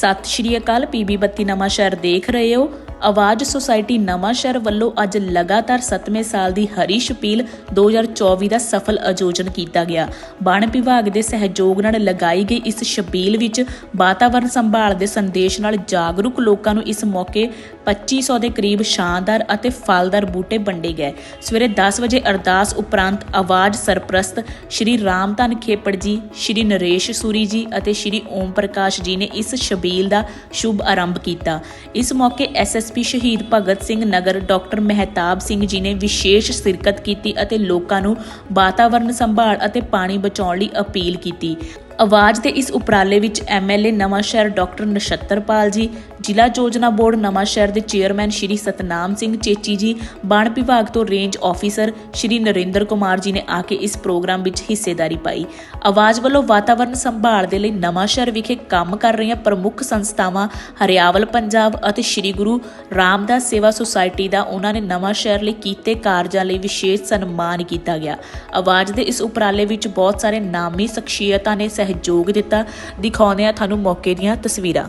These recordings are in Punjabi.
ਸਤਿ ਸ਼੍ਰੀ ਅਕਾਲ ਪੀਬੀ ਬੱਤੀ ਨਵਾਂ ਸ਼ਹਿਰ ਦੇਖ ਰਹੇ ਹੋ। ਆਵਾਜ਼ ਸੁਸਾਇਟੀ ਨਵਾਂ ਸ਼ਹਿਰ ਵੱਲੋਂ ਅੱਜ ਲਗਾਤਾਰ 7ਵੇਂ ਸਾਲ ਦੀ ਹਰੀ ਛਪੀਲ 2024 ਦਾ ਸਫਲ ਆਯੋਜਨ ਕੀਤਾ ਗਿਆ। ਵਣ ਵਿਭਾਗ ਦੇ ਸਹਿਯੋਗ ਨਾਲ ਲਗਾਈ ਗਈ ਇਸ ਛਪੀਲ ਵਿੱਚ ਵਾਤਾਵਰਣ ਸੰਭਾਲ ਦੇ ਸੰਦੇਸ਼ ਨਾਲ ਜਾਗਰੂਕ ਲੋਕਾਂ ਨੂੰ ਇਸ ਮੌਕੇ 2500 ਦੇ ਕਰੀਬ ਸ਼ਾਨਦਾਰ ਅਤੇ ਫਲਦਾਰ ਬੂਟੇ ਵੰਡੇ ਗਏ। ਸਵੇਰੇ 10 ਵਜੇ ਅਰਦਾਸ ਉਪਰੰਤ ਆਵਾਜ਼ ਸਰਪ੍ਰਸਤ ਸ਼੍ਰੀ ਰਾਮਧਨ ਖੇਪੜ ਜੀ, ਸ਼੍ਰੀ ਨਰੇਸ਼ ਸੂਰੀ ਜੀ ਅਤੇ ਸ਼੍ਰੀ ਓਮ ਪ੍ਰਕਾਸ਼ ਜੀ ਨੇ ਇਸ ਸ਼ਬੀਲ ਦਾ ਸ਼ੁਭ ਆਰੰਭ ਕੀਤਾ। ਇਸ ਮੌਕੇ ਐਸਐਸਪੀ ਸ਼ਹੀਦ ਭਗਤ ਸਿੰਘ ਨਗਰ ਡਾਕਟਰ ਮਹਿਤਾਬ ਸਿੰਘ ਜੀ ਨੇ ਵਿਸ਼ੇਸ਼ ਸ਼ਿਰਕਤ ਕੀਤੀ ਅਤੇ ਲੋਕਾਂ ਨੂੰ ਵਾਤਾਵਰਣ ਸੰਭਾਲ ਅਤੇ ਪਾਣੀ ਬਚਾਉਣ ਲਈ ਅਪੀਲ ਕੀਤੀ। ਆਵਾਜ਼ ਦੇ ਇਸ ਉਪਰਾਲੇ ਵਿੱਚ ਐਮਐਲਏ ਨਵਾਂ ਸ਼ਹਿਰ ਡਾਕਟਰ ਨਛੱਤਰਪਾਲ ਜੀ, ਜ਼ਿਲ੍ਹਾ ਯੋਜਨਾ ਬੋਰਡ ਨਵਾਂ ਸ਼ਹਿਰ ਦੇ ਚੇਅਰਮੈਨ ਸ਼੍ਰੀ ਸਤਨਾਮ ਸਿੰਘ ਚੇਚੀ ਜੀ ਬਣ ਵਿਭਾਗ ਤੋਂ ਰੇਂਜ ਆਫੀਸਰ ਸ਼੍ਰੀ ਨਰਿੰਦਰ ਕੁਮਾਰ ਜੀ ਨੇ ਆ ਕੇ ਇਸ ਪ੍ਰੋਗਰਾਮ ਵਿੱਚ ਹਿੱਸੇਦਾਰੀ ਪਾਈ। ਆਵਾਜ਼ ਵੱਲੋਂ ਵਾਤਾਵਰਣ ਸੰਭਾਲ ਦੇ ਲਈ ਨਵਾਂ ਸ਼ਹਿਰ ਵਿਖੇ ਕੰਮ ਕਰ ਰਹੀਆਂ ਪ੍ਰਮੁੱਖ ਸੰਸਥਾਵਾਂ ਹਰਿਆਵਲ ਪੰਜਾਬ ਅਤੇ ਸ਼੍ਰੀ ਗੁਰੂ ਰਾਮਦਾਸ ਸੇਵਾ ਸੁਸਾਇਟੀ ਦਾ ਉਹਨਾਂ ਨੇ ਨਵਾਂ ਸ਼ਹਿਰ ਲਈ ਕੀਤੇ ਕਾਰਜਾਂ ਲਈ ਵਿਸ਼ੇਸ਼ ਸਨਮਾਨ ਕੀਤਾ ਗਿਆ। ਆਵਾਜ਼ ਦੇ ਇਸ ਉਪਰਾਲੇ ਵਿੱਚ ਬਹੁਤ ਸਾਰੇ ਨਾਮੀ ਸ਼ਖਸੀਅਤਾਂ ਨੇ ਸਹਿ ਸਹਿਯੋਗ ਦਿੱਤਾ। ਦਿਖਾਉਂਦੇ ਆ ਤੁਹਾਨੂੰ ਮੌਕੇ ਦੀਆਂ ਤਸਵੀਰਾਂ।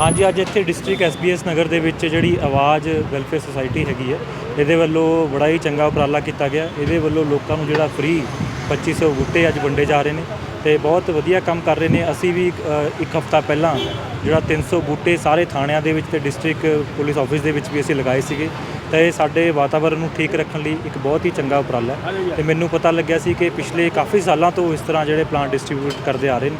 ਹਾਂਜੀ, ਅੱਜ ਇੱਥੇ ਡਿਸਟ੍ਰਿਕਟ ਐਸਬੀਐਸ ਨਗਰ ਦੇ ਵਿੱਚ ਜਿਹੜੀ ਆਵਾਜ਼ ਵੈਲਫੇਅਰ ਸੁਸਾਇਟੀ ਹੈਗੀ ਹੈ ਇਹਦੇ ਵੱਲੋਂ ਬੜਾ ਹੀ ਚੰਗਾ ਉਪਰਾਲਾ ਕੀਤਾ ਗਿਆ। ਇਹਦੇ ਵੱਲੋਂ ਲੋਕਾਂ ਨੂੰ ਜਿਹੜਾ ਫ੍ਰੀ 2500 ਬੂਟੇ ਅੱਜ ਵੰਡੇ ਜਾ ਰਹੇ ਨੇ ਤੇ ਬਹੁਤ ਵਧੀਆ ਕੰਮ ਕਰ ਰਹੇ ਨੇ। ਅਸੀਂ ਵੀ ਇੱਕ ਹਫਤਾ ਪਹਿਲਾਂ ਜਿਹੜਾ 300 ਬੂਟੇ ਸਾਰੇ ਥਾਣਿਆਂ ਦੇ ਵਿੱਚ ਤੇ ਡਿਸਟ੍ਰਿਕਟ ਪੁਲਿਸ ਆਫਿਸ ਦੇ ਵਿੱਚ ਵੀ ਅਸੀਂ ਲਗਾਏ ਸੀਗੇ। ਤਾਂ ਇਹ ਸਾਡੇ ਵਾਤਾਵਰਣ ਨੂੰ ਠੀਕ ਰੱਖਣ ਲਈ ਇੱਕ ਬਹੁਤ ਹੀ ਚੰਗਾ ਉਪਰਾਲਾ ਹੈ। ਤੇ ਮੈਨੂੰ ਪਤਾ ਲੱਗਿਆ ਸੀ ਕਿ ਪਿਛਲੇ ਕਾਫੀ ਸਾਲਾਂ ਤੋਂ ਇਸ ਤਰ੍ਹਾਂ ਜਿਹੜੇ ਪਲਾਂਟ ਡਿਸਟ੍ਰੀਬਿਊਟ ਕਰਦੇ ਆ ਰਹੇ ਨੇ।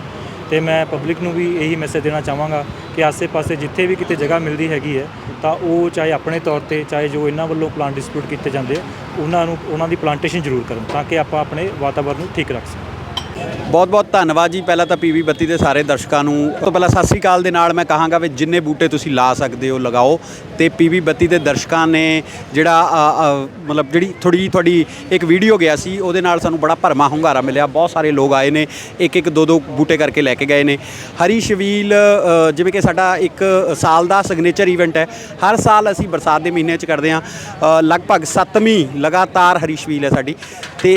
ਤੇ ਮੈਂ ਪਬਲਿਕ ਨੂੰ ਵੀ ਇਹੀ ਮੈਸੇਜ ਦੇਣਾ ਚਾਹਾਂਗਾ ਕਿ ਆਸੇ-ਪਾਸੇ ਜਿੱਥੇ ਵੀ ਕਿਤੇ ਜਗ੍ਹਾ ਮਿਲਦੀ ਹੈਗੀ ਹੈ, ਤਾਂ ਉਹ ਚਾਹੇ ਆਪਣੇ ਤੌਰ ਤੇ, ਚਾਹੇ ਜੋ ਇਹਨਾਂ ਵੱਲੋਂ ਪਲਾਂਟ ਡਿਸਟ੍ਰੀਬਿਊਟ ਕੀਤੇ ਜਾਂਦੇ ਆ, ਉਹਨਾਂ ਨੂੰ, ਉਹਨਾਂ ਦੀ ਪਲਾਂਟੇਸ਼ਨ ਜ਼ਰੂਰ ਕਰਨ ਤਾਂ ਕਿ ਆਪਾਂ ਆਪਣੇ ਵਾਤਾਵਰਣ ਨੂੰ ਠੀਕ ਰੱਖ ਸਕੀਏ। ਬਹੁਤ ਬਹੁਤ ਧੰਨਵਾਦ ਜੀ। ਪਹਿਲਾਂ ਤਾਂ ਪੀਵੀ ਬੱਤੀ ਦੇ ਸਾਰੇ ਦਰਸ਼ਕਾਂ ਨੂੰ। ਤੋਂ ਪਹਿਲਾਂ ਸਤਿ ਸ੍ਰੀ ਅਕਾਲ ਦੇ ਨਾਲ ਮੈਂ ਕਹਾਂਗਾ ਵੀ ਜਿੰਨੇ ਬੂਟੇ ਤੁਸੀਂ ਲਾ ਸਕਦੇ ਹੋ, ਲਗਾਓ। ਤੇ ਪੀਵੀ ਬੱਤੀ ਦੇ ਦਰਸ਼ਕਾਂ ਨੇ ਜਿਹੜਾ ਮਤਲਬ ਜਿਹੜੀ ਥੋੜੀ ਜਿਹੀ ਤੁਹਾਡੀ ਇੱਕ ਵੀਡੀਓ ਗਿਆ ਸੀ, ਉਹਦੇ ਨਾਲ ਸਾਨੂੰ ਬੜਾ ਭਰਮਾ ਹੁੰਗਾਰਾ ਮਿਲਿਆ। ਬਹੁਤ ਸਾਰੇ ਲੋਕ ਆਏ ਨੇ ਇੱਕ ਇੱਕ ਦੋ ਦੋ ਬੂਟੇ ਕਰਕੇ ਲੈ ਕੇ ਗਏ ਨੇ। ਹਰੀ ਸ਼ਵੀਲ ਜਿਵੇਂ ਕਿ ਸਾਡਾ ਇੱਕ ਸਾਲ ਦਾ ਸਿਗਨੇਚਰ ਇਵੈਂਟ ਹੈ। ਹਰ ਸਾਲ ਅਸੀਂ ਬਰਸਾਤ ਦੇ ਮਹੀਨੇ 'ਚ ਕਰਦੇ ਹਾਂ। ਲਗਭਗ 7ਵੀਂ ਲਗਾਤਾਰ ਹਰੀ ਸ਼ਵੀਲ ਹੈ ਸਾਡੀ। ਤੇ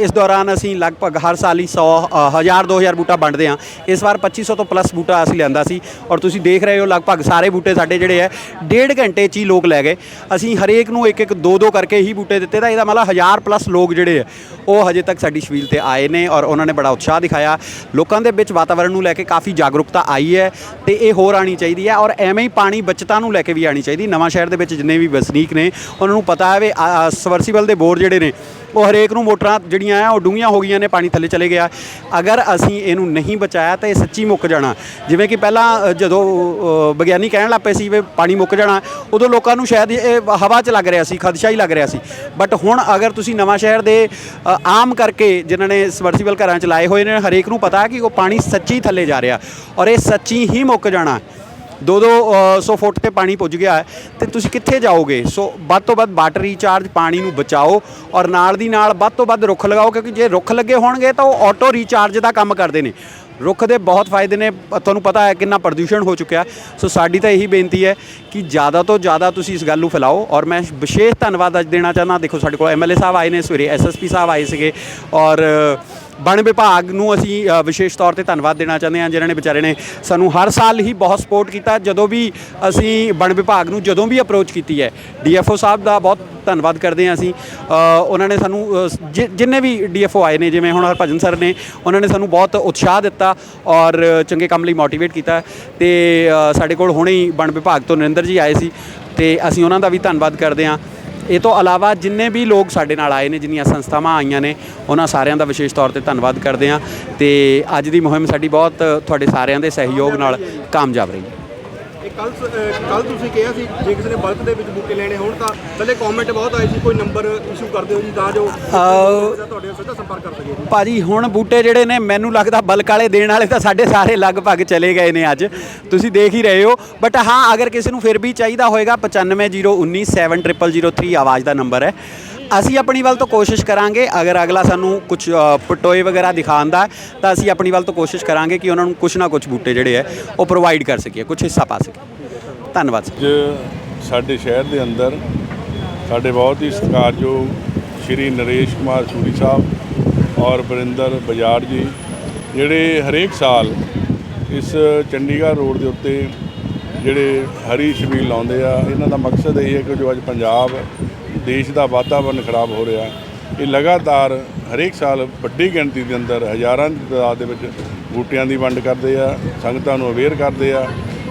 ਇਸ ਦੌਰਾਨ ਅਸੀਂ ਲਗਭਗ ਹਰ ਸਾਲ ਹੀ 100 ਹਜ਼ਾਰ 2000 ਬੂਟਾ ਵੰਡਦੇ ਹਾਂ। ਇਸ ਵਾਰ 2500 ਤੋਂ ਪਲੱਸ ਬੂਟਾ ਅਸੀਂ ਲਿਆਂਦਾ ਸੀ ਔਰ ਤੁਸੀਂ ਦੇਖ ਰਹੇ ਹੋ ਲਗਭਗ ਸਾਰੇ ਬੂਟੇ ਸਾਡੇ ਜਿਹੜੇ ਹੈ, ਡੇਢ ਘੰਟੇ 'ਚ ਹੀ ਲੋਕ ਲੈ ਗਏ। ਅਸੀਂ ਹਰੇਕ ਨੂੰ ਇੱਕ ਇੱਕ ਦੋ ਦੋ ਕਰਕੇ ਹੀ ਬੂਟੇ ਦਿੱਤੇ ਤਾਂ ਇਹਦਾ ਮਤਲਬ ਹਜ਼ਾਰ ਪਲੱਸ ਲੋਕ ਜਿਹੜੇ ਹੈ, ਉਹ ਹਜੇ ਤੱਕ ਸਾਡੀ ਸ਼ਵੀਲ ਤੇ ਆਏ ਨੇ ਔਰ ਉਹਨਾਂ ਨੇ ਬੜਾ ਉਤਸ਼ਾਹ ਦਿਖਾਇਆ। ਲੋਕਾਂ ਦੇ ਵਿੱਚ ਵਾਤਾਵਰਣ ਨੂੰ ਲੈ ਕੇ ਕਾਫੀ ਜਾਗਰੂਕਤਾ ਆਈ ਹੈ ਤੇ ਇਹ ਹੋਰ ਆਣੀ ਚਾਹੀਦੀ ਹੈ ਔਰ ਐਵੇਂ ਹੀ ਪਾਣੀ ਬਚਤਾਂ ਨੂੰ ਲੈ ਕੇ ਵੀ ਆਣੀ ਚਾਹੀਦੀ। ਨਵਾਂ ਸ਼ਹਿਰ ਦੇ ਵਿੱਚ ਜਿੰਨੇ ਵੀ ਵਸਨੀਕ ਨੇ, ਉਹਨਾਂ ਨੂੰ ਪਤਾ ਹੈ ਵੀ ਸਵਰਸੀਬਲ ਦੇ ਬੋਰ ਜਿਹੜੇ ਨੇ, ਉਹ ਹਰੇਕ ਨੂੰ ਮੋਟਰਾਂ ਜਿਹੜੀਆਂ ਆ ਉਹ ਡੂੰਘੀਆਂ ਹੋ ਗਈਆਂ ਨੇ, ਪਾਣੀ ਥੱਲੇ ਚਲੇ ਗਿਆ। ਅਗਰ ਅਸੀਂ ਇਹਨੂੰ ਨਹੀਂ ਬਚਾਇਆ ਤਾਂ ਇਹ ਸੱਚੀ ਮੁੱਕ ਜਾਣਾ। ਜਿਵੇਂ ਕਿ ਪਹਿਲਾਂ ਜਦੋਂ ਵਿਗਿਆਨੀ ਕਹਿਣ ਲੱਪੇ ਸੀ ਵੀ ਪਾਣੀ ਮੁੱਕ ਜਾਣਾ, ਉਦੋਂ ਲੋਕਾਂ ਨੂੰ ਸ਼ਾਇਦ ਇਹ ਹਵਾ 'ਚ ਲੱਗ ਰਿਹਾ ਸੀ, ਖਦਸ਼ਾ ਹੀ ਲੱਗ ਰਿਹਾ ਸੀ। ਬਟ ਹੁਣ ਅਗਰ ਤੁਸੀਂ ਨਵਾਂ ਸ਼ਹਿਰ ਦੇ ਆਮ ਕਰਕੇ ਜਿਨ੍ਹਾਂ ਨੇ ਸਬਮਰਸੀਬਲ ਘਰਾਂ 'ਚ ਲਾਏ ਹੋਏ ਨੇ, ਹਰੇਕ ਨੂੰ ਪਤਾ ਕਿ ਉਹ ਪਾਣੀ ਸੱਚੀ ਥੱਲੇ ਜਾ ਰਿਹਾ। ਔਰ ਇਹ ਸੱਚੀ ਹੀ ਮੁੱਕ ਜਾਣਾ। ਦੋ ਦੋ ਅ, ਸੌ ਫੁੱਟ ਤੇ ਪਾਣੀ ਪੁੱਜ ਗਿਆ ਹੈ। ਤੇ ਤੁਸੀਂ ਕਿੱਥੇ ਜਾਓਗੇ? ਸੋ ਵੱਧ ਤੋਂ ਵੱਧ ਵਾਟਰ ਰੀਚਾਰਜ ਪਾਣੀ ਨੂੰ ਬਚਾਓ ਔਰ ਨਾਲ ਦੀ ਨਾਲ ਵੱਧ ਤੋਂ ਵੱਧ ਰੁੱਖ ਲਗਾਓ ਕਿਉਂਕਿ ਜੇ ਰੁੱਖ ਲੱਗੇ ਹੋਣਗੇ ਤਾਂ ਉਹ ਆਟੋ ਰੀਚਾਰਜ ਦਾ ਕੰਮ ਕਰਦੇ ਨੇ। ਰੁੱਖ ਦੇ ਬਹੁਤ ਫਾਇਦੇ ਨੇ ਤੁਹਾਨੂੰ ਪਤਾ ਹੈ ਕਿੰਨਾ ਪ੍ਰਦੂਸ਼ਣ ਹੋ ਚੁੱਕਿਆ। ਸੋ ਸਾਡੀ ਤਾਂ ਇਹੀ ਬੇਨਤੀ ਹੈ ਕਿ ਜ਼ਿਆਦਾ ਤੋਂ ਜ਼ਿਆਦਾ ਤੁਸੀਂ ਇਸ ਗੱਲ ਨੂੰ ਫੈਲਾਓ ਔਰ ਮੈਂ ਵਿਸ਼ੇਸ਼ ਧੰਨਵਾਦ ਅੱਜ ਦੇਣਾ ਚਾਹੁੰਦਾ। ਦੇਖੋ ਸਾਡੇ ਕੋਲ ਐਮਐਲਏ ਸਾਹਿਬ ਆਏ ਨੇ ਸਵੇਰੇ ਐਸਐਸਪੀ ਸਾਹਿਬ ਆਏ ਸੀਗੇ ਔਰ ਵਣ ਵਿਭਾਗ ਨੂੰ ਅਸੀਂ ਵਿਸ਼ੇਸ਼ ਤੌਰ ਤੇ ਧੰਨਵਾਦ ਦੇਣਾ ਚਾਹੁੰਦੇ ਹਾਂ, ਜਿਨ੍ਹਾਂ ਨੇ ਵਿਚਾਰੇ ਨੇ ਸਾਨੂੰ ਹਰ ਸਾਲ ਹੀ ਬਹੁਤ ਸਪੋਰਟ ਕੀਤਾ। ਜਦੋਂ ਵੀ ਅਸੀਂ ਵਣ ਵਿਭਾਗ ਨੂੰ ਜਦੋਂ ਵੀ ਅਪਰੋਚ ਕੀਤੀ ਹੈ ਡੀਐਫਓ ਸਾਹਿਬ ਦਾ ਬਹੁਤ ਧੰਨਵਾਦ ਕਰਦੇ ਹਾਂ ਅਸੀਂ। ਉਹਨਾਂ ਨੇ ਸਾਨੂੰ ਜਿ- ਜਿੰਨੇ ਵੀ ਡੀਐਫਓ ਆਏ ਨੇ, ਜਿਵੇਂ ਹੁਣ ਹਰਭਜਨ ਸਰ ਨੇ, ਉਹਨਾਂ ਨੇ ਸਾਨੂੰ ਬਹੁਤ ਉਤਸ਼ਾਹ ਦਿੱਤਾ ਔਰ ਚੰਗੇ ਕੰਮ ਲਈ ਮੋਟੀਵੇਟ ਕੀਤਾ। ਤੇ ਸਾਡੇ ਕੋਲ ਹੁਣੇ ਹੀ ਵਣ ਵਿਭਾਗ ਤੋਂ ਨਰਿੰਦਰ ਜੀ ਆਏ ਸੀ, ਤੇ ਅਸੀਂ ਉਹਨਾਂ ਦਾ ਵੀ ਧੰਨਵਾਦ ਕਰਦੇ ਹਾਂ। ਇਹ ਤੋਂ ਇਲਾਵਾ ਜਿੰਨੇ ਵੀ ਲੋਕ ਸਾਡੇ ਨਾਲ ਆਏ ਨੇ, ਜਿੰਨੀਆਂ ਸੰਸਥਾਵਾਂ ਆਈਆਂ ਨੇ, ਉਹਨਾਂ ਸਾਰਿਆਂ ਦਾ ਵਿਸ਼ੇਸ਼ ਤੌਰ ਤੇ ਧੰਨਵਾਦ ਕਰਦੇ ਹਾਂ ਤੇ ਅੱਜ ਦੀ ਮੁਹਿੰਮ ਸਾਡੀ ਬਹੁਤ ਤੁਹਾਡੇ ਸਾਰਿਆਂ ਦੇ ਸਹਿਯੋਗ ਨਾਲ ਕਾਮਯਾਬ ਰਹੀ ਇਹ ਕੱਲ ਕੱਲ ਤੁਸੀਂ ਕਿਹਾ ਸੀ ਜੇ ਕਿਸੇ ਨੇ ਬਲਕ ਦੇ ਵਿੱਚ ਬੂਟੇ ਲੈਣੇ ਹੋਣ ਤਾਂ ਥੱਲੇ ਕਮੈਂਟ ਬਹੁਤ ਆਏ ਸੀ ਕੋਈ ਨੰਬਰ ਇਸ਼ੂ ਕਰ ਦਿਓ ਜੀ ਤਾਂ ਜੋ ਤੁਹਾਡੇ ਨਾਲ ਸਿੱਧਾ ਸੰਪਰਕ ਕਰ ਸਕੀਏ ਭਾਜੀ ਹੁਣ ਬੂਟੇ ਜਿਹੜੇ ਨੇ ਮੈਨੂੰ ਲੱਗਦਾ ਬਲਕ ਵਾਲੇ ਦੇਣ ਵਾਲੇ ਤਾਂ ਸਾਡੇ ਸਾਰੇ ਲਗਭਗ ਚਲੇ ਗਏ ਨੇ ਅੱਜ। ਤੁਸੀਂ ਦੇਖ ਹੀ ਰਹੇ ਹੋ। ਬਟ ਹਾਂ ਅਗਰ ਕਿਸੇ ਨੂੰ ਫਿਰ ਵੀ ਚਾਹੀਦਾ ਹੋਏਗਾ 9501970003 ਆਵਾਜ਼ ਦਾ ਨੰਬਰ ਹੈ। ਅਸੀਂ ਆਪਣੀ ਵੱਲ ਤੋਂ ਕੋਸ਼ਿਸ਼ ਕਰਾਂਗੇ ਅਗਰ ਅਗਲਾ ਸਾਨੂੰ ਕੁਝ ਪਟੋਏ ਵਗੈਰਾ ਦਿਖਾਉਂਦਾ ਹੈ, ਤਾਂ ਅਸੀਂ ਆਪਣੀ ਵੱਲ ਤੋਂ ਕੋਸ਼ਿਸ਼ ਕਰਾਂਗੇ ਕਿ ਉਹਨਾਂ ਨੂੰ ਕੁਝ ਨਾ ਕੁਝ ਬੂਟੇ ਜਿਹੜੇ ਹੈ ਉਹ ਪ੍ਰੋਵਾਈਡ ਕਰ ਸਕੀਏ ਕੁਝ ਹਿੱਸਾ ਪਾ ਸਕੀਏ। ਧੰਨਵਾਦ ਅੱਜ ਸਾਡੇ ਸ਼ਹਿਰ ਦੇ ਅੰਦਰ ਸਾਡੇ ਬਹੁਤ ਹੀ ਸਤਿਕਾਰਯੋਗ ਸ਼੍ਰੀ ਨਰੇਸ਼ ਕੁਮਾਰ ਸੂਰੀ ਸਾਹਿਬ ਔਰ ਬਰਿੰਦਰ ਬਜਾੜ ਜੀ ਜਿਹੜੇ ਹਰੇਕ ਸਾਲ ਇਸ ਚੰਡੀਗੜ੍ਹ ਰੋਡ ਦੇ ਉੱਤੇ ਜਿਹੜੇ ਹਰੀ ਛਬੀਲ ਲਾਉਂਦੇ ਆ ਇਹਨਾਂ ਦਾ ਮਕਸਦ ਇਹ ਹੈ ਕਿ ਜੋ ਅੱਜ ਪੰਜਾਬ ਦੇਸ਼ ਦਾ ਵਾਤਾਵਰਣ ਖਰਾਬ ਹੋ ਰਿਹਾ ਇਹ ਲਗਾਤਾਰ ਹਰੇਕ ਸਾਲ ਵੱਡੀ ਗਿਣਤੀ ਦੇ ਅੰਦਰ ਹਜ਼ਾਰਾਂ ਦੀ ਤਾਦਾਦ ਦੇ ਵਿੱਚ ਬੂਟਿਆਂ ਦੀ ਵੰਡ ਕਰਦੇ ਆ, ਸੰਗਤਾਂ ਨੂੰ ਅਵੇਅਰ ਕਰਦੇ ਆ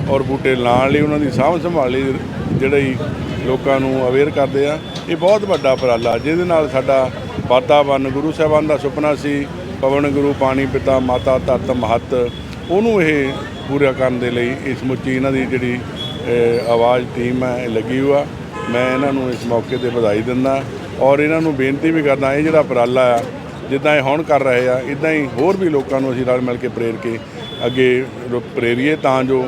ਔਰ ਬੂਟੇ ਲਾਉਣ ਲਈ ਉਹਨਾਂ ਦੀ ਸਾਂਭ ਸੰਭਾਲ ਲਈ ਜਿਹੜੇ ਲੋਕਾਂ ਨੂੰ ਅਵੇਅਰ ਕਰਦੇ ਆ। ਇਹ ਬਹੁਤ ਵੱਡਾ ਉਪਰਾਲਾ, ਜਿਹਦੇ ਨਾਲ ਸਾਡਾ ਵਾਤਾਵਰਨ, ਗੁਰੂ ਸਾਹਿਬਾਨ ਦਾ ਸੁਪਨਾ ਸੀ, ਪਵਨ ਗੁਰੂ, ਪਾਣੀ ਪਿਤਾ, ਮਾਤਾ, ਧਰਤ, ਮਹੱਤ, ਉਹਨੂੰ ਇਹ ਪੂਰਾ ਕਰਨ ਦੇ ਲਈ ਇਸ ਮੁੱਚੀ ਇਹਨਾਂ ਦੀ ਜਿਹੜੀ ਆਵਾਜ਼, ਟੀਮ ਹੈ, ਇਹ ਲੱਗੀ ਹੋਆ ਮੈਂ ਇਹਨਾਂ ਨੂੰ ਇਸ ਮੌਕੇ ਤੇ ਵਧਾਈ ਦਿੰਦਾ ਔਰ ਇਹਨਾਂ ਨੂੰ ਬੇਨਤੀ ਵੀ ਕਰਦਾ, ਇਹ ਜਿਹੜਾ ਉਪਰਾਲਾ ਆ, ਜਿੱਦਾਂ ਇਹ ਹੁਣ ਕਰ ਰਹੇ ਆ, ਇਦਾਂ ਹੀ ਹੋਰ ਵੀ ਲੋਕਾਂ ਨੂੰ ਅਸੀਂ ਰਲ ਮਿਲ ਕੇ ਪ੍ਰੇਰ ਕੇ ਅੱਗੇ ਪ੍ਰੇਰੀਏ ਤਾਂ ਜੋ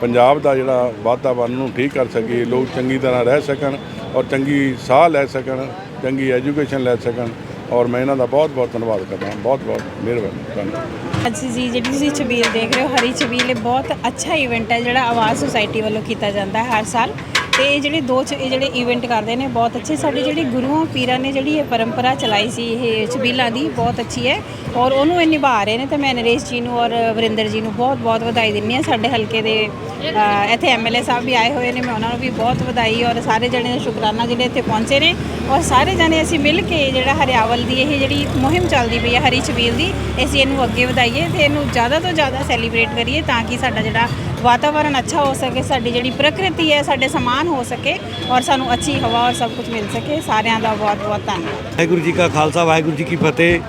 ਪੰਜਾਬ ਦਾ ਜਿਹੜਾ ਵਾਤਾਵਰਨ ਨੂੰ ਠੀਕ ਕਰ ਸਕੀਏ ਲੋਕ ਚੰਗੀ ਤਰ੍ਹਾਂ ਰਹਿ ਸਕਣ ਔਰ ਚੰਗੀ ਸਾਹ ਲੈ ਸਕਣ, ਚੰਗੀ ਐਜੂਕੇਸ਼ਨ ਲੈ ਸਕਣ ਔਰ ਮੈਂ ਇਹਨਾਂ ਦਾ ਬਹੁਤ ਬਹੁਤ ਧੰਨਵਾਦ ਕਰਦਾ ਹਾਂ ਬਹੁਤ ਬਹੁਤ ਮਿਹਰਬਾਨੀ, ਧੰਨਵਾਦ। ਅੱਜ ਜੀ, ਜਿਹੜੀ ਤੁਸੀਂ ਛਬੀਲ ਦੇਖ ਰਹੇ ਹੋ, ਹਰੀ ਛਬੀਲ, ਇਹ ਬਹੁਤ ਅੱਛਾ ਇਵੈਂਟ ਹੈ ਜਿਹੜਾ ਆਵਾਜ਼ ਸੁਸਾਇਟੀ ਵੱਲੋਂ ਕੀਤਾ ਜਾਂਦਾ ਹੈ ਹਰ ਸਾਲ। ਤੇ ਇਹ ਜਿਹੜੇ ਦੋ ਚ ਇਹ ਜਿਹੜੇ ਇਵੈਂਟ ਕਰਦੇ ਨੇ ਬਹੁਤ ਅੱਛੇ। ਸਾਡੇ ਜਿਹੜੇ ਗੁਰੂਆਂ ਪੀਰਾਂ ਨੇ ਜਿਹੜੀ ਇਹ ਪਰੰਪਰਾ ਚਲਾਈ ਸੀ ਇਹ ਛਬੀਲਾਂ ਦੀ ਬਹੁਤ ਅੱਛੀ ਹੈ। ਔਰ ਉਹਨੂੰ ਇਹ ਨਿਭਾ ਰਹੇ ਨੇ ਤੇ ਮੈਂ ਨਰੇਸ਼ ਜੀ ਨੂੰ ਔਰ ਵਰਿੰਦਰ ਜੀ ਨੂੰ ਬਹੁਤ ਬਹੁਤ ਵਧਾਈ ਦਿੰਦੀ ਹਾਂ। ਸਾਡੇ ਹਲਕੇ ਦੇ ਅ, ਇੱਥੇ ਐਮਐਲਏ ਸਾਹਿਬ ਵੀ ਆਏ ਹੋਏ ਨੇ। ਮੈਂ ਉਹਨਾਂ ਨੂੰ ਵੀ ਬਹੁਤ ਵਧਾਈ ਔਰ ਸਾਰੇ ਜਣੇ ਦਾ ਸ਼ੁਕਰਾਨਾ ਜਿਹੜੇ ਇੱਥੇ ਪਹੁੰਚੇ ਨੇ। ਔਰ ਸਾਰੇ ਜਣੇ ਅਸੀਂ ਮਿਲ ਕੇ ਜਿਹੜਾ ਹਰਿਆਵਲ ਦੀ ਇਹ ਜਿਹੜੀ ਮੁਹਿੰਮ ਚੱਲਦੀ ਪਈ ਹੈ ਹਰੀ ਛਬੀਲ ਦੀ ਅਸੀਂ ਇਹਨੂੰ ਅੱਗੇ ਵਧਾਈਏ ਤੇ ਇਹਨੂੰ ਜ਼ਿਆਦਾ ਤੋਂ ਜ਼ਿਆਦਾ ਸੈਲੀਬ੍ਰੇਟ ਕਰੀਏ ਤਾਂ ਕਿ ਸਾਡਾ ਜਿਹੜਾ ਵਾਤਾਵਰਣ ਅੱਛਾ ਹੋ ਸਕੇ, ਸਾਡੀ ਜਿਹੜੀ ਪ੍ਰਕਿਰਤੀ ਹੈ, ਸਾਡੇ ਸਮਾਨ ਹੋ ਸਕੇ ਔਰ ਸਾਨੂੰ ਅੱਛੀ ਹਵਾ ਔਰ ਸਭ ਕੁਝ ਮਿਲ ਸਕੇ। ਸਾਰਿਆਂ ਦਾ ਬਹੁਤ ਬਹੁਤ ਧੰਨਵਾਦ। ਵਾਹਿਗੁਰੂ ਜੀ ਕਾ ਖਾਲਸਾ, ਵਾਹਿਗੁਰੂ ਜੀ ਕੀ ਫਤਿਹ।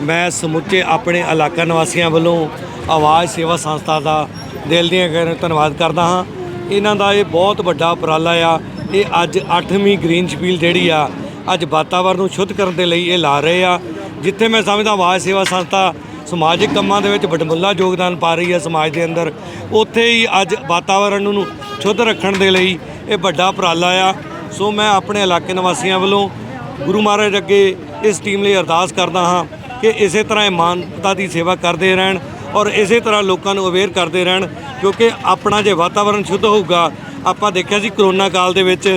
ਮੈਂ ਸਮੁੱਚੇ ਆਪਣੇ ਇਲਾਕਾ ਨਿਵਾਸੀਆਂ ਵੱਲੋਂ ਆਵਾਜ਼ ਸੇਵਾ ਸੰਸਥਾ ਦਾ ਦਿਲ ਦੀਆਂ ਗਹਿਰਾਈਆਂ ਧੰਨਵਾਦ ਕਰਦਾ ਹਾਂ। ਇਹਨਾਂ ਦਾ ਇਹ ਬਹੁਤ ਵੱਡਾ ਉਪਰਾਲਾ ਆ। ਇਹ ਅੱਜ 8ਵੀਂ ਗ੍ਰੀਨ ਸ਼ਪੀਲ ਜਿਹੜੀ ਆ, ਅੱਜ ਵਾਤਾਵਰਨ ਨੂੰ ਸ਼ੁੱਧ ਕਰਨ ਦੇ ਲਈ ਇਹ ਲਾ ਰਹੇ ਆ। ਜਿੱਥੇ ਮੈਂ ਸਮਝਦਾ ਆਵਾਜ਼ ਸੇਵਾ ਸੰਸਥਾ ਸਮਾਜਿਕ ਕੰਮਾਂ ਦੇ ਵਿੱਚ ਵਡਮੁੱਲਾ ਯੋਗਦਾਨ ਪਾ ਰਹੀ ਹੈ ਸਮਾਜ ਦੇ ਅੰਦਰ। ਉੱਥੇ ਹੀ ਅੱਜ ਵਾਤਾਵਰਣ ਨੂੰ ਸ਼ੁੱਧ ਰੱਖਣ ਦੇ ਲਈ ਇਹ ਵੱਡਾ ਉਪਰਾਲਾ ਆ। ਸੋ ਮੈਂ ਆਪਣੇ ਇਲਾਕੇ ਨਿਵਾਸੀਆਂ ਵੱਲੋਂ ਗੁਰੂ ਮਹਾਰਾਜ ਅੱਗੇ ਇਸ ਟੀਮ ਲਈ ਅਰਦਾਸ ਕਰਦਾ ਹਾਂ ਕਿ ਇਸੇ ਤਰ੍ਹਾਂ ਇਹ ਮਾਨਵਤਾ ਦੀ ਸੇਵਾ ਕਰਦੇ ਰਹਿਣ ਔਰ ਇਸੇ ਤਰ੍ਹਾਂ ਲੋਕਾਂ ਨੂੰ ਅਵੇਅਰ ਕਰਦੇ ਰਹਿਣ, ਕਿਉਂਕਿ ਆਪਣਾ ਜੇ ਵਾਤਾਵਰਣ ਸ਼ੁੱਧ ਹੋਊਗਾ, ਆਪਾਂ ਦੇਖਿਆ ਸੀ ਕਰੋਨਾ ਕਾਲ ਦੇ ਵਿੱਚ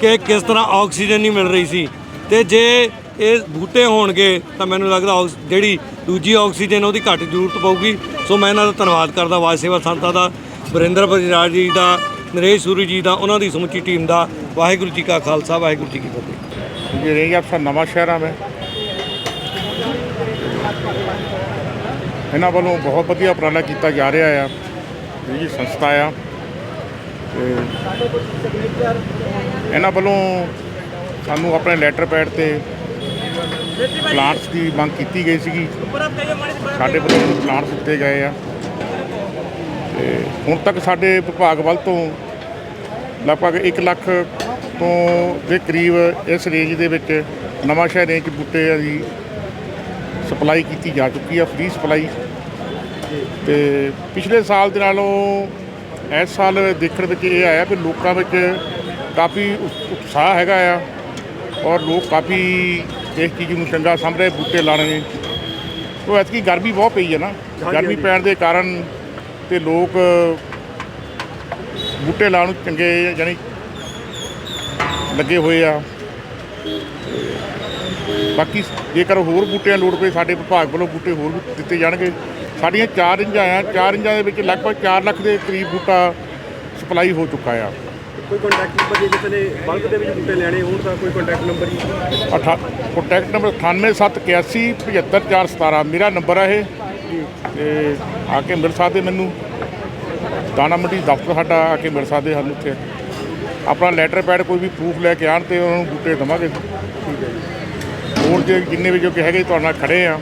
ਕਿ ਕਿਸ ਤਰ੍ਹਾਂ ਆਕਸੀਜਨ ਨਹੀਂ ਮਿਲ ਰਹੀ ਸੀ। ਤੇ ਜੇ ਇਹ ਬੂਟੇ ਹੋਣਗੇ ਤਾਂ ਮੈਨੂੰ ਲੱਗਦਾ ਜਿਹੜੀ ਦੂਜੀ ਆਕਸੀਜਨ ਉਹਦੀ ਘੱਟ ਜ਼ਰੂਰਤ ਪਊਗੀ। ਸੋ ਮੈਂ ਇਹਨਾਂ ਦਾ ਧੰਨਵਾਦ ਕਰਦਾ ਵਾਜ ਸੇਵਾ ਸੰਤਾਂ ਦਾ, ਵਰਿੰਦਰ ਬਜਰਾਜ ਜੀ ਦਾ, ਨਰੇਸ਼ ਸੂਰੀ ਜੀ ਦਾ, ਉਹਨਾਂ ਦੀ ਸਮੁੱਚੀ ਟੀਮ ਦਾ। ਵਾਹਿਗੁਰੂ ਜੀ ਕਾ ਖਾਲਸਾ, ਵਾਹਿਗੁਰੂ ਜੀ ਕੀ ਫਤਿਹ। ਜੀ ਰੇਂਜ ਅਫਸਰ ਨਵਾਂ ਸ਼ਹਿਰਾਂ ਮੈਂ ਇਹਨਾਂ ਵੱਲੋਂ ਬਹੁਤ ਵਧੀਆ ਉਪਰਾਲਾ ਕੀਤਾ ਜਾ ਰਿਹਾ ਆ। ਜੀ ਸੰਸਥਾ ਆ। ਇਹਨਾਂ ਵੱਲੋਂ ਸਾਨੂੰ ਆਪਣੇ ਲੈਟਰ ਪੈਡ ਤੇ ਪਲਾਂਟਸ ਦੀ ਮੰਗ ਕੀਤੀ ਗਈ ਸੀਗੀ। ਸਾਡੇ ਵੱਲੋਂ ਪਲਾਂਟਸ ਦਿੱਤੇ ਗਏ ਆ। ਤੇ ਹੁਣ ਤੱਕ ਸਾਡੇ ਵਿਭਾਗ ਵੱਲ ਤੋਂ ਲਗਭਗ 1 ਲੱਖ ਤੋਂ ਦੇ ਕਰੀਬ ਇਸ ਰੇਂਜ ਦੇ ਵਿੱਚ ਨਵਾਂ ਸ਼ਹਿਰ ਰੇਂਜ ਬੂਟੇ ਦੀ ਸਪਲਾਈ ਕੀਤੀ ਜਾ ਚੁੱਕੀ ਆ ਫ੍ਰੀ ਸਪਲਾਈ। ਤੇ ਪਿਛਲੇ ਸਾਲ ਦੇ ਨਾਲੋਂ ਇਸ ਸਾਲ ਦੇਖਣ ਵਿੱਚ ਇਹ ਆਇਆ ਵੀ ਲੋਕਾਂ ਵਿੱਚ ਕਾਫੀ ਉਤਸ਼ਾਹ ਹੈਗਾ ਆ ਔਰ ਲੋਕ ਕਾਫੀ ਇਸ ਚੀਜ਼ ਨੂੰ ਚੰਗਾ ਸਮਝ ਰਹੇ ਬੂਟੇ ਲਾਣੇ ਉਹ ਐਤਕੀ ਗਰਮੀ ਬਹੁਤ ਪਈ ਹੈ ਨਾ। ਗਰਮੀ ਪੈਣ ਦੇ ਕਾਰਨ ਤੇ ਲੋਕ ਬੂਟੇ ਲਾਉਣ ਨੂੰ ਚੰਗੇ ਯਾਨੀ ਲੱਗੇ ਹੋਏ ਆ। ਬਾਕੀ ਜੇਕਰ ਹੋਰ ਬੂਟਿਆਂ ਲੋੜ ਪਏ ਸਾਡੇ ਵਿਭਾਗ ਵੱਲੋਂ ਬੂਟੇ ਹੋਰ ਵੀ ਦਿੱਤੇ ਜਾਣਗੇ। ਸਾਡੀਆਂ 4 ਇੰਜਾਂ ਆ 4 ਇੰਜਾਂ ਦੇ ਵਿੱਚ ਲਗਭਗ 4 ਲੱਖ ਦੇ ਕਰੀਬ ਬੂਟਾ ਸਪਲਾਈ ਹੋ ਚੁੱਕਾ ਆ। ਕੋਈ ਕੰਟੈਕਟ ਨੰਬਰ ਜੇ ਕਿਸੇ ਨੇ ਬਲਕ ਦੇ ਵਿੱਚ ਬੂਟੇ ਲੈਣੇ ਹੋਣ ਤਾਂ ਕੋਈ ਕੰਟੈਕਟ ਨੰਬਰ ਜੀ। ਕੰਟੈਕਟ ਨੰਬਰ 98781 75417 ਮੇਰਾ ਨੰਬਰ ਆ ਇਹ। ਤੇ ਆ ਕੇ ਮਿਲ ਸਕਦੇ ਮੈਨੂੰ। ਦਾਣਾ ਮੰਡੀ ਦਫ਼ਤਰ ਸਾਡਾ ਆ ਕੇ ਮਿਲ ਸਕਦੇ ਹਨ ਉੱਥੇ। ਆਪਣਾ ਲੈਟਰ ਪੈਡ ਕੋਈ ਵੀ ਪ੍ਰੂਫ ਲੈ ਕੇ ਆਣ ਤੇ ਉਹਨਾਂ ਨੂੰ ਬੂਟੇ ਦੇਵਾਂਗੇ। ਹੋਰ ਜੇ ਜਿੰਨੇ ਵੀ ਜੋ ਕਿ ਹੈਗੇ ਤੁਹਾਡੇ ਨਾਲ ਖੜੇ ਆ।